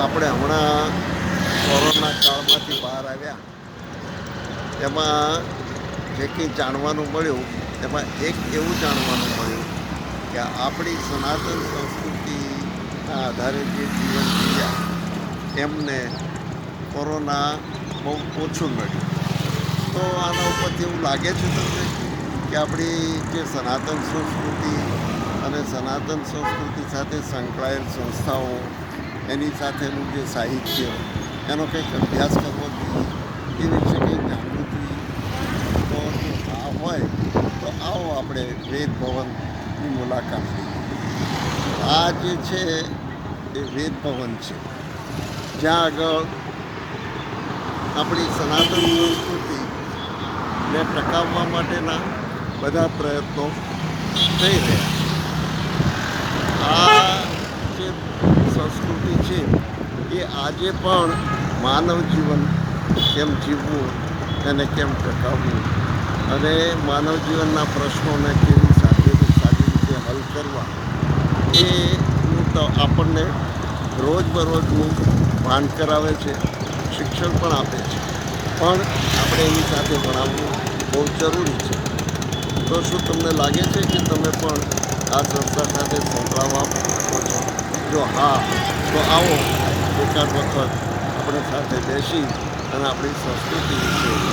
આપણે હમણાં કોરોના કાળમાંથી બહાર આવ્યા. એમાં જે કંઈ જાણવાનું મળ્યું, એમાં એક એવું જાણવાનું મળ્યું કે આપણી સનાતન સંસ્કૃતિના આધારે જે જીવન જીવ્યા, એમને કોરોના બહુ ઓછું મળ્યું. તો આના ઉપરથી એવું લાગે છે તમને કે આપણી જે સનાતન સંસ્કૃતિ અને સનાતન સંસ્કૃતિ સાથે સંકળાયેલ સંસ્થાઓ એની સાથેનું જે સાહિત્ય, એનો કંઈક અભ્યાસ કરવો જોઈએ એ વિશે કંઈક જાણવું તો આ હોય, તો આવો આપણે વેદ ભવનની મુલાકાત લઈએ. આ જે છે, એ વેદ ભવન છે. જ્યાં આગળ આપણી સનાતન સંસ્કૃતિને ટકાવવા માટેના બધા પ્રયત્નો થઈ રહ્યા આ જે સંસ્કૃતિ છે એ આજે પણ માનવ જીવન કેમ જીવવું એને કેમ ટકાવવું? અને માનવ જીવનના પ્રશ્નોને કેવી સાચી સારી રીતે હલ કરવા? એનું તો આપણને રોજબરોજનું ભાન કરાવે છે, શિક્ષણ પણ આપે છે. પણ આપણે એની સાથે ભણાવવું બહુ જરૂરી છે. તો શું તમને લાગે છે કે તમે પણ આ સંસ્થા સાથે સંકળાવવા માંગો છો? જો હા તો આવો એકાદ વખત આપણે સાથે બેસી અને આપણી સંસ્કૃતિ વિશે